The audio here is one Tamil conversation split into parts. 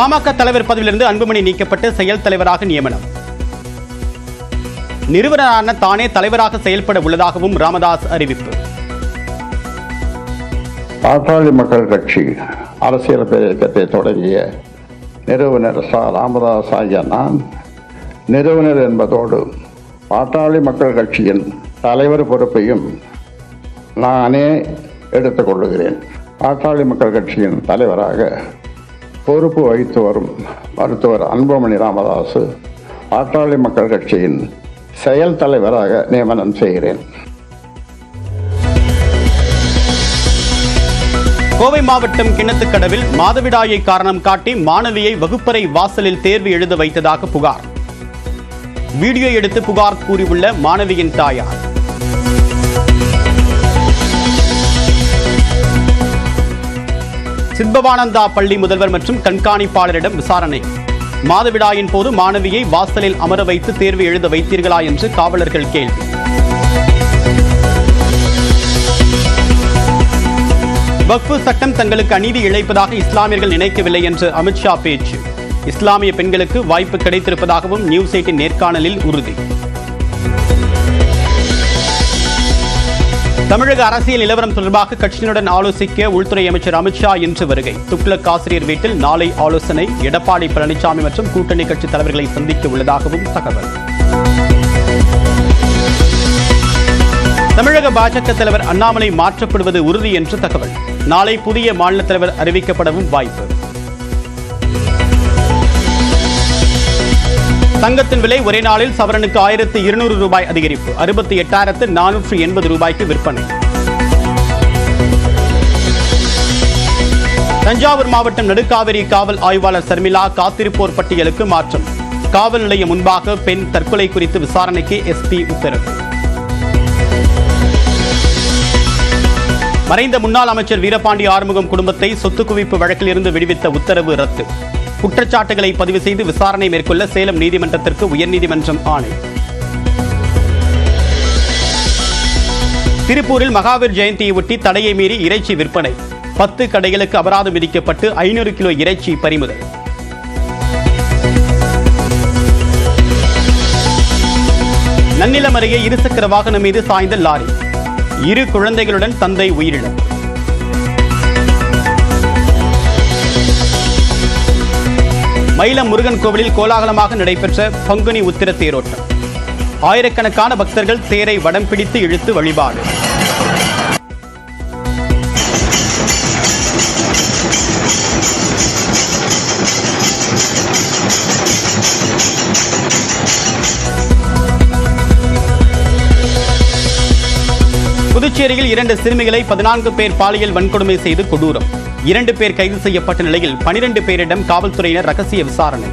பாமக தலைவர் பதவியிலிருந்து அன்புமணி நீக்கப்பட்டு செயல் தலைவராக நியமனம். நிறுவனரான தானே தலைவராக செயல்பட உள்ளதாகவும் ராமதாஸ் அறிவிப்பு. பாட்டாளி மக்கள் கட்சி அரசியல் இயக்கத்தை தொடங்கிய நிறுவனர் சா ராமதாஸ் ஆகிய நான் நிறுவனர் என்பதோடு பாட்டாளி மக்கள் கட்சியின் தலைவர் பொறுப்பையும் நானே எடுத்துக்கொள்ளுகிறேன் பாட்டாளி மக்கள் கட்சியின் தலைவராக பொறுப்பு வகித்து வரும் மருத்துவர் அன்புமணி ராமதாஸ் ஆற்றாளி மக்கள் கட்சியின் செயல் தலைவராக நியமனம் செய்கிறேன். கோவை மாவட்டம் கிணத்துக்கடவில் மாதவிடாயை காரணம் காட்டி மாணவியை வகுப்பறை வாசலில் தேர்வு எழுத வைத்ததாக புகார். வீடியோ எடுத்து புகார் கூறியுள்ள மாணவியின் தாயார். சித்பவானந்தா பள்ளி முதல்வர் மற்றும் கண்காணிப்பாளரிடம் விசாரணை. மாதவிடாயின் போது மாணவியை வாசலில் அமர வைத்து தேர்வு எழுத வைத்தீர்களா என்று காவலர்கள் கேள்வி. வக்ஃபு சட்டம் தங்களுக்கு அநீதி இழைப்பதாக இஸ்லாமியர்கள் நினைக்கவில்லை என்று அமித்ஷா பேச்சு. இஸ்லாமிய பெண்களுக்கு வாய்ப்பு கிடைத்திருப்பதாகவும் நியூஸ் எயிட்டின் நேர்காணலில் உறுதி. தமிழக அரசியல் நிலவரம் தொடர்பாக கட்சியினுடன் ஆலோசிக்க உள்துறை அமைச்சர் அமித்ஷா இன்று வருகை. துக்ளக் ஆசிரியர் வீட்டில் நாளை ஆலோசனை எடப்பாடி பழனிசாமி மற்றும் கூட்டணி கட்சி தலைவர்களை சந்திக்க உள்ளதாகவும் தகவல். தமிழக பாஜக தலைவர் அண்ணாமலை மாற்றப்படுவது உறுதி என்று தகவல். நாளை புதிய மாநில தலைவர் அறிவிக்கப்படவும் வாய்ப்பு. தங்கத்தின் விலை ஒரே நாளில் சவரனுக்கு ஆயிரத்து இருநூறு ரூபாய் அதிகரிப்பு. அறுபத்தி எட்டாயிரத்து நானூற்று எண்பது ரூபாய்க்கு விற்பனை. தஞ்சாவூர் மாவட்டம் நடுக்காவிரி காவல் ஆய்வாளர் சர்மிளா காத்திருப்போர் பட்டியலுக்கு மாற்றம். காவல் நிலையம் முன்பாக பெண் தற்கொலை குறித்து விசாரணைக்கு எஸ்பி உத்தரவு. மறைந்த முன்னாள் அமைச்சர் வீரபாண்டி ஆறுமுகம் குடும்பத்தை சொத்து குவிப்பு வழக்கிலிருந்து விடுவித்த உத்தரவு ரத்து. குற்றச்சாட்டுகளை பதிவு செய்து விசாரணை மேற்கொள்ள சேலம் நீதிமன்றத்திற்கு உயர்நீதிமன்றம் ஆணை. திருப்பூரில் மகாவீர் ஜெயந்தியை ஒட்டி தடையை மீறி இறைச்சி விற்பனை. பத்து கடைகளுக்கு அபராதம் விதிக்கப்பட்டு ஐநூறு கிலோ இறைச்சி பறிமுதல். நன்னிலம் அருகே இருசக்கர வாகனம் மீது சாய்ந்த லாரி. இரு குழந்தைகளுடன் தந்தை உயிரிழப்பு. மயிலம் முருகன் கோவிலில் கோலாகலமாக நடைபெற்ற பங்குனி உத்திர தேரோட்டம். ஆயிரக்கணக்கான பக்தர்கள் தேரை வடம் பிடித்து இழுத்து வழிபாடு. புதுச்சேரியில் இரண்டு சிறுமிகளை பதினான்கு பேர் பாலியல் வன்கொடுமை செய்து கொடூரம். இரண்டு பேர் கைது செய்யப்பட்ட நிலையில் பனிரெண்டு பேரிடம் காவல்துறையினர் ரகசிய விசாரணை.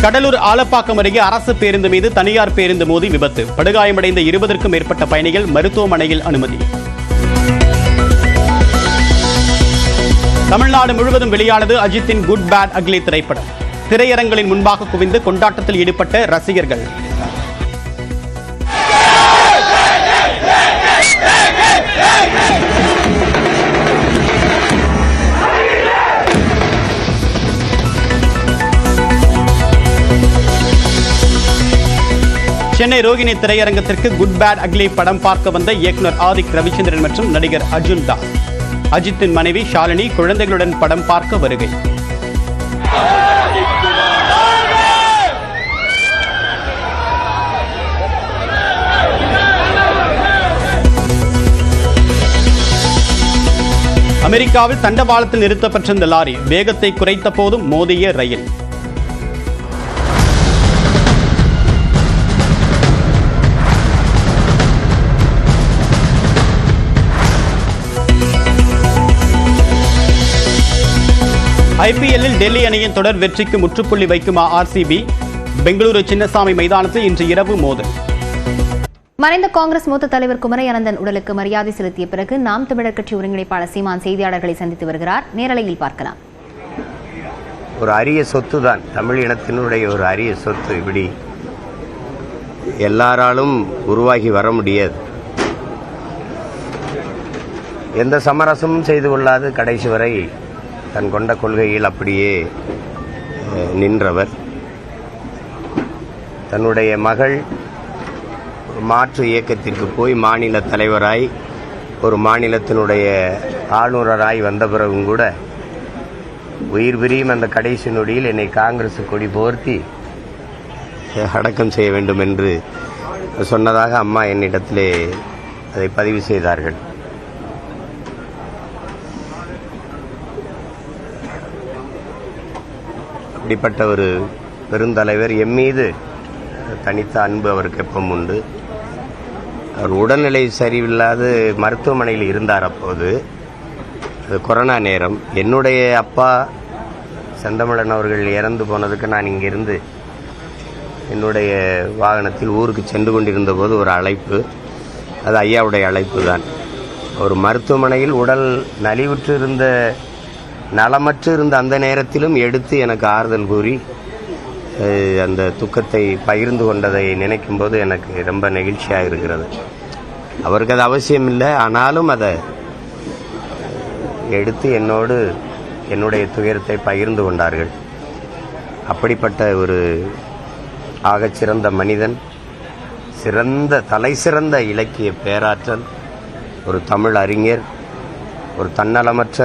கடலூர் ஆலப்பாக்கம் அருகே அரசு பேருந்து மீது தனியார் பேருந்து மோதி விபத்து. படுகாயமடைந்த இருபதற்கும் மேற்பட்ட பயணிகள் மருத்துவமனையில் அனுமதி. தமிழ்நாடு முழுவதும் வெளியானது அஜித்தின் குட் பேட் அக்லி திரைப்படம். திரையரங்களின் முன்பாக குவிந்து கொண்டாட்டத்தில் ஈடுபட்ட ரசிகர்கள். சென்னை ரோகிணி திரையரங்கத்திற்கு குட் பேட் அக்லி படம் பார்க்க வந்த இயக்குனர் ஆதிக் ரவிச்சந்திரன் மற்றும் நடிகர் அர்ஜுன் தாஸ் அஜித்தின் மனைவி ஷாலினி குழந்தைகளுடன் படம் பார்க்க வருகை. அமெரிக்காவில் தண்டவாளத்தில் நிறுத்தப்பட்டிருந்த லாரி வேகத்தை குறைத்த போதும் மோதிய ரயில். ஐபிஎல்லில் டெல்லி அணியின் தொடர் வெற்றிக்கு முற்றுப்புள்ளி வைக்குமா ஆர்சிபி பெங்களூரு சின்னசாமி மைதானத்தில் இன்று இரவு மோதல். மறைந்த காங்கிரஸ் மூத்த தலைவர் குமரையனந்தன் உடலுக்கு மரியாதை செலுத்திய பிறகு நாம் தமிழர் கட்சி ஒருங்கிணைப்பாளர் சீமான் செய்தியாளர்களை சந்தித்து வருகிறார். நேரலையில் பார்க்கலாம். ஒரு அரிய சொத்து தான் தமிழ் இனத்தினுடைய ஒரு அரிய சொத்து இப்படி எல்லாராலும் உருவாகி வர முடியாது. எந்த சமரசமும் செய்து கொள்ளாது கடைசி வரை தன் கொண்ட கொள்கையில் அப்படியே நின்றவர். தன்னுடைய மகள் மாற்று இயக்கத்திற்கு போய் மாநில தலைவராய் ஒரு மாநிலத்தினுடைய ஆளுநராய் வந்த பிறகும் கூட உயிர் பிரியும் அந்த கடைசி நொடியில் என்னை காங்கிரஸ் கொடி போர்த்தி அடக்கம் செய்ய வேண்டும் என்று சொன்னதாக அம்மா என்னிடத்திலே அதை பதிவு செய்தார்கள். அப்படிப்பட்ட ஒரு பெருந்தலைவர் எம் மீது தனித்த அன்பு அவருக்கு எப்பவும் உண்டு. அவர் உடல்நிலை சரியில்லாது மருத்துவமனையில் இருந்தார் அப்போது. அது கொரோனா நேரம். என்னுடைய அப்பா செந்தமிழன் அவர்கள் இறந்து போனதுக்கு நான் இங்கிருந்து என்னுடைய வாகனத்தில் ஊருக்கு சென்று கொண்டிருந்த போது ஒரு அழைப்பு. அது ஐயாவுடைய அழைப்பு தான் ஒரு மருத்துவமனையில் உடல் நலிவுற்று இருந்த நலமற்று இருந்த அந்த நேரத்திலும் எடுத்து எனக்கு ஆறுதல் கூறி அந்த துக்கத்தை பகிர்ந்து கொண்டதை நினைக்கும் போது எனக்கு ரொம்ப நெகிழ்ச்சியாக இருக்கிறது. அவருக்கு அது அவசியம் இல்லை ஆனாலும் அதை எடுத்து என்னோடு என்னுடைய துயரத்தை பகிர்ந்து கொண்டார்கள். அப்படிப்பட்ட ஒரு ஆகச்சிறந்த மனிதன் சிறந்த தலை சிறந்த இலக்கிய பேராற்றல் ஒரு தமிழ் அறிஞர் ஒரு தன்னலமற்ற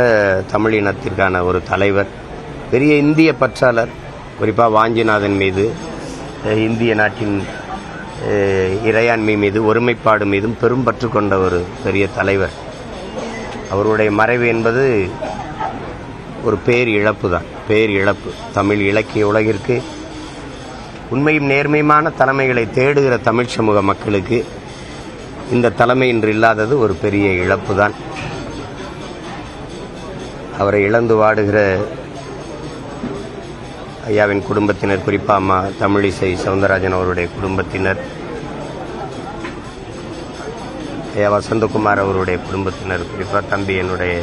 தமிழ் இனத்திற்கான ஒரு தலைவர் பெரிய இந்திய பற்றாளர் குறிப்பாக வாஞ்சிநாதன் மீது இந்திய நாட்டின் இறையாண்மை மீது ஒருமைப்பாடு மீதும் பெரும் பற்று கொண்ட ஒரு பெரிய தலைவர். அவருடைய மறைவு என்பது ஒரு பேர் இழப்பு தான். பேர் இழப்பு. தமிழ் இலக்கிய உலகிற்கு உண்மையும் நேர்மையுமான தலைமைகளை தேடுகிற தமிழ் சமூக மக்களுக்கு இந்த தலைமை இன்று இல்லாதது ஒரு பெரிய இழப்பு தான். அவரை இழந்து வாடுகிற ஐயாவின் குடும்பத்தினர் குறிப்பாக அம்மா தமிழிசை சவுந்தரராஜன் அவருடைய குடும்பத்தினர் ஐயா வசந்தகுமார் அவருடைய குடும்பத்தினர் குறிப்பாக தம்பி என்னுடைய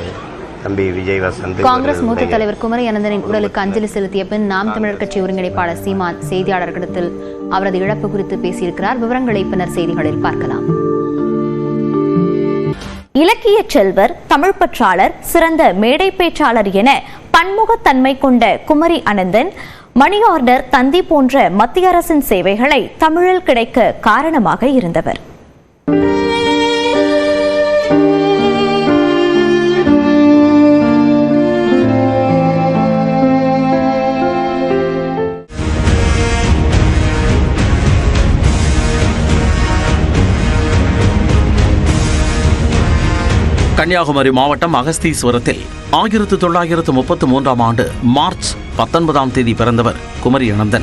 தம்பி விஜய் வசந்த் காங்கிரஸ் மூத்த தலைவர் குமரி அனந்தனின் உடலுக்கு அஞ்சலி செலுத்திய பின் நாம் தமிழர் கட்சி ஒருங்கிணைப்பாளர் சீமான் செய்தியாளர்களிடத்தில் அவரது இழப்பு குறித்து பேசியிருக்கிறார். விவரங்களை பின்னர் செய்திகளில் பார்க்கலாம். இலக்கிய செல்வர் தமிழ் பற்றாளர் சிறந்த மேடை பேச்சாளர் என பன்முகத்தன்மை கொண்ட குமரி அனந்தன் மணி ஆர்டர் தந்தி போன்ற மத்திய அரசின் சேவைகளை தமிழில் கிடைக்க காரணமாக இருந்தவர். கன்னியாகுமரி மாவட்டம் அகஸ்தீஸ்வரத்தில் ஆயிரத்து தொள்ளாயிரத்து முப்பத்து மூன்றாம் ஆண்டு மார்ச் பத்தொன்பதாம் தேதி பிறந்தவர் குமரி அனந்தன்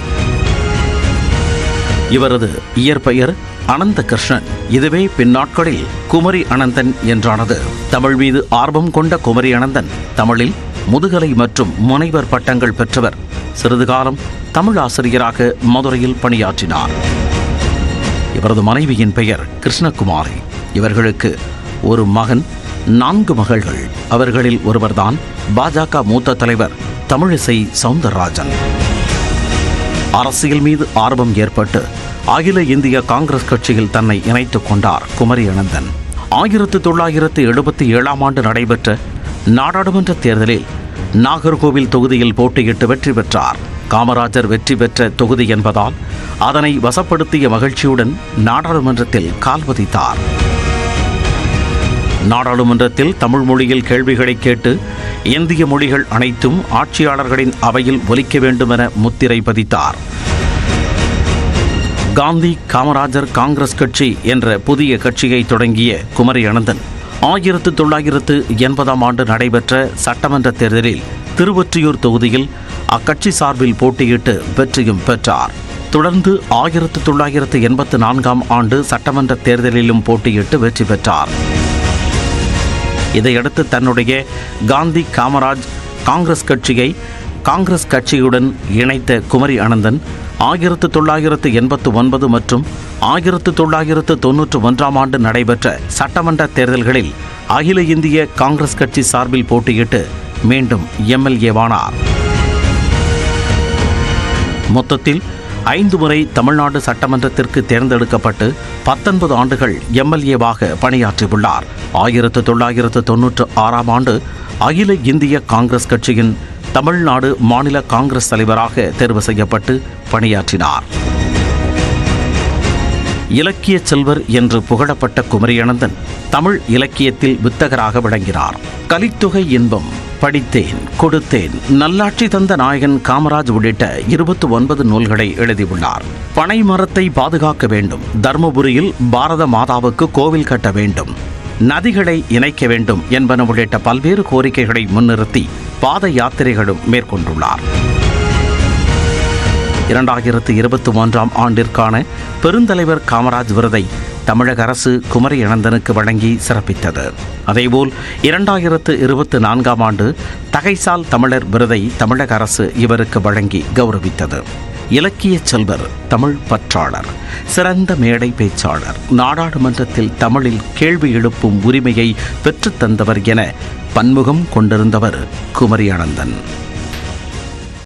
இவரது இயற்பெயர் அனந்த கிருஷ்ணன் இதுவே பின்னாட்களில் குமரி அனந்தன் என்றானது. தமிழ் மீது ஆர்வம் கொண்ட குமரி அனந்தன் தமிழில் முதுகலை மற்றும் முனைவர் பட்டங்கள் பெற்றவர். சிறிது காலம் தமிழ் ஆசிரியராக மதுரையில் பணியாற்றினார். இவரது மனைவியின் பெயர் கிருஷ்ணகுமாரி. இவர்களுக்கு ஒரு மகன் நான்கு மகள்கள். அவர்களில் ஒருவர்தான் பாஜக மூத்த தலைவர் தமிழிசை சவுந்தரராஜன். அரசியல் மீது ஆர்வம் ஏற்பட்டு அகில இந்திய காங்கிரஸ் கட்சியில் தன்னை இணைத்துக் கொண்டார் குமரி அனந்தன் ஆயிரத்து தொள்ளாயிரத்து எழுபத்தி ஏழாம் ஆண்டு நடைபெற்ற நாடாளுமன்ற தேர்தலில் நாகர்கோவில் தொகுதியில் போட்டியிட்டு வெற்றி பெற்றார். காமராஜர் வெற்றி பெற்ற தொகுதி என்பதால் அதனை வசப்படுத்திய மகிழ்ச்சியுடன் நாடாளுமன்றத்தில் கால் பதித்தார் நாடாளுமன்றத்தில் தமிழ் மொழியில் கேள்விகளை கேட்டு இந்திய மொழிகள் அனைத்தும் ஆட்சியாளர்களின் அவையில் ஒலிக்க வேண்டுமென முத்திரை பதித்தார். காந்தி காமராஜர் காங்கிரஸ் கட்சி என்ற புதிய கட்சியை தொடங்கிய குமரி அனந்தன் ஆயிரத்து தொள்ளாயிரத்து எண்பதாம் ஆண்டு நடைபெற்ற சட்டமன்ற தேர்தலில் திருவொற்றியூர் தொகுதியில் அக்கட்சி சார்பில் போட்டியிட்டு வெற்றியும் பெற்றார். தொடர்ந்து ஆயிரத்து தொள்ளாயிரத்து எண்பத்து நான்காம் ஆண்டு சட்டமன்ற தேர்தலிலும் போட்டியிட்டு வெற்றி பெற்றார். இதையடுத்து தன்னுடைய காந்தி காமராஜ் காங்கிரஸ் கட்சியை காங்கிரஸ் கட்சியுடன் இணைத்த குமரி அனந்தன் ஆயிரத்து தொள்ளாயிரத்து எண்பத்து ஒன்பது மற்றும் ஆயிரத்து தொள்ளாயிரத்து தொன்னூற்று ஒன்றாம் ஆண்டு நடைபெற்ற சட்டமன்ற தேர்தல்களில் அகில இந்திய காங்கிரஸ் கட்சி சார்பில் போட்டியிட்டு மீண்டும் எம்எல்ஏவானார். மொத்தத்தில் ஐந்து முறை தமிழ்நாடு சட்டமன்றத்திற்கு தேர்ந்தெடுக்கப்பட்டு பத்தொன்பது ஆண்டுகள் எம்எல்ஏவாக பணியாற்றியுள்ளார். ஆயிரத்து தொள்ளாயிரத்து தொன்னூற்று ஆறாம் ஆண்டு அகில இந்திய காங்கிரஸ் கட்சியின் தமிழ்நாடு மாநில காங்கிரஸ் தலைவராக தேர்வு செய்யப்பட்டு பணியாற்றினார். இலக்கிய செல்வர் என்று புகழப்பட்ட குமரியனந்தன் தமிழ் இலக்கியத்தில் வித்தகராக விளங்கினார். கலித்தொகை இன்பம் படித்தேன் கொடுத்தேன். நல்லாட்சி தந்த நாயகன் காமராஜ் உள்ளிட்ட இருபத்தி ஒன்பது நூல்களை எழுதியுள்ளார். பனை மரத்தை பாதுகாக்க வேண்டும். தர்மபுரியில் பாரத மாதாவுக்கு கோவில் கட்ட வேண்டும். நதிகளை இணைக்க வேண்டும் என்பன உள்ளிட்ட பல்வேறு கோரிக்கைகளை முன்னிறுத்தி பாத யாத்திரைகளும் மேற்கொண்டுள்ளார். இரண்டாயிரத்து இருபத்தி மூன்றாம் ஆண்டிற்கான பெருந்தலைவர் காமராஜ் விருதை தமிழக அரசு குமரி அனந்தனுக்கு வழங்கி சிறப்பித்தது. அதேபோல் இரண்டாயிரத்து இருபத்தி நான்காம் ஆண்டு தகைசால் தமிழர் விருதை தமிழக அரசு இவருக்கு வழங்கி கௌரவித்தது. இலக்கிய செல்வர் தமிழ் பற்றாளர் சிறந்த மேடை பேச்சாளர் நாடாளுமன்றத்தில் தமிழில் கேள்வி எழுப்பும் உரிமையை பெற்றுத்தந்தவர் என பன்முகம் கொண்டிருந்தவர் குமரி அனந்தன்